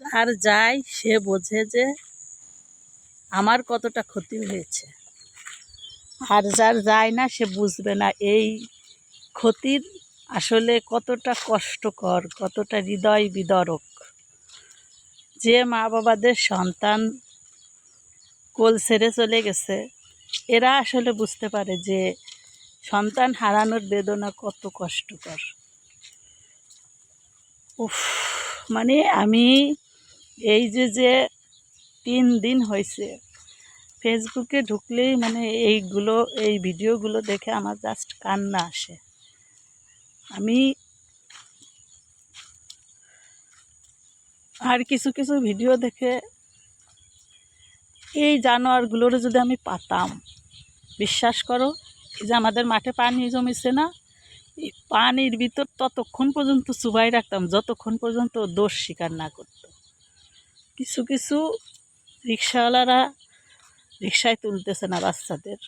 আর যায় সে বোঝে যে আমার কতটা ক্ষতি হয়েছে। আর যার যায় না সে বুঝবে না এই ক্ষতির আসলে কতটা কষ্টকর, কতটা হৃদয় বিদরক। যে মা বাবাদের সন্তান কোল ছেড়ে চলে গেছে, এরা আসলে বুঝতে পারে যে সন্তান হারানোর বেদনা কত কষ্টকর। উফ মানে আমি এই যে যে তিন দিন হয়েছে, ফেসবুকে ঢুকলেই মানে এইগুলো, এই ভিডিওগুলো দেখে আমার জাস্ট কান্না আসে। আমি আর কিছু কিছু ভিডিও দেখে এই জানোয়ারগুলোর যদি আমি পাতাম, বিশ্বাস করো যে আমাদের মাঠে পানি জমেছে না, এই পানির ভিতর ততক্ষণ পর্যন্ত চুবাই রাখতাম, যতক্ষণ পর্যন্ত দোষ স্বীকার না করত কিছু কিছু রিক্সাওয়ালারা রিক্সায় তুলতেছে না বাচ্চাদের।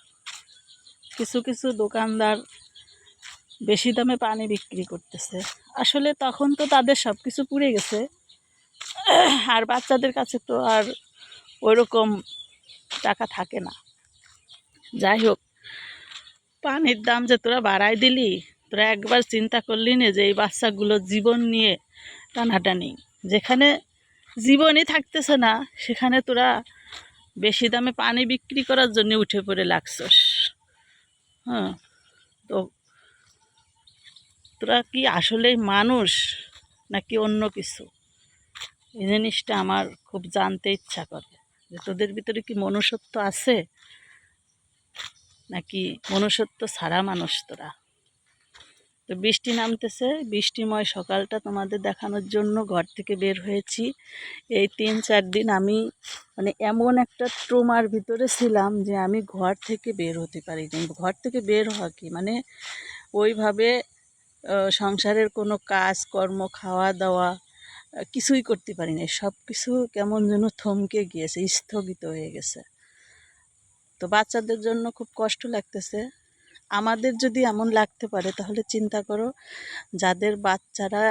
কিছু কিছু দোকানদার বেশি দামে পানি বিক্রি করতেছে। আসলে তখন তো তাদের সব কিছু পুড়ে গেছে। আর বাচ্চাদের কাছে তো আর ওইরকম টাকা থাকে না। যাই হোক, পানির দাম যে তোরা বাড়াই দিলি, তোরা একবার চিন্তা করলি না যে এই বাচ্চাগুলোর জীবন নিয়ে টানাটানি। যেখানে জীবনই থাকতেছে না, সেখানে তোরা বেশি দামে পানি বিক্রি করার জন্য উঠে পড়ে লাগছস। হ্যাঁ তো তোরা কি আসলেই মানুষ নাকি অন্য কিছু? এই জিনিসটা আমার খুব জানতে ইচ্ছা করে। যে তোদের ভিতরে কি মনুষ্যত্ব আছে? নাকি মনুষ্যত্ব ছাড়া মানুষ তোরা? তো বৃষ্টি নামতেছে। বৃষ্টিময় সকালটা তোমাদের দেখানোর জন্য ঘর থেকে বের হয়েছি। এই তিন চার দিন আমি মানে এমন একটা ট্রোমার ভিতরে ছিলাম যে আমি ঘর থেকে বের হতে পারিনি। ঘর থেকে বের হওয়া কি? মানে ওইভাবে সংসারের কোনো কাজ কর্ম খাওয়া দাওয়া কিছুই করতে পারি না সব কিছু কেমন যেন থমকে গিয়েছে, স্থগিত হয়ে গেছে। তো বাচ্চাদের জন্য খুব কষ্ট লাগতেছে। আমাদের যদি এমন লাগতে পারে, তাহলে চিন্তা করো যাদের বাচ্চারা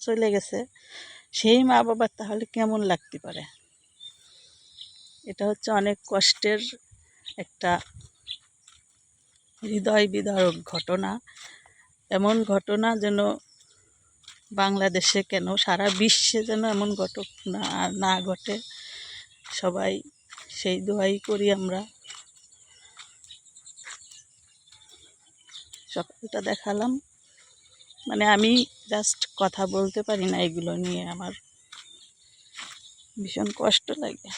চলে গেছে, সেই মা বাবার তাহলে কেমন লাগতে পারে? এটা হচ্ছে অনেক কষ্টের একটা হৃদয় বিদারক ঘটনা। এমন ঘটনা যেন বাংলাদেশে কেন, সারা বিশ্বে যেন এমন ঘটনা আর না ঘটে, সবাই সেই দোয়াই করি আমরা। সকালটা দেখালাম। মানে আমি জাস্ট কথা বলতে পারি না এগুলো নিয়ে আমার ভীষণ কষ্ট লাগে।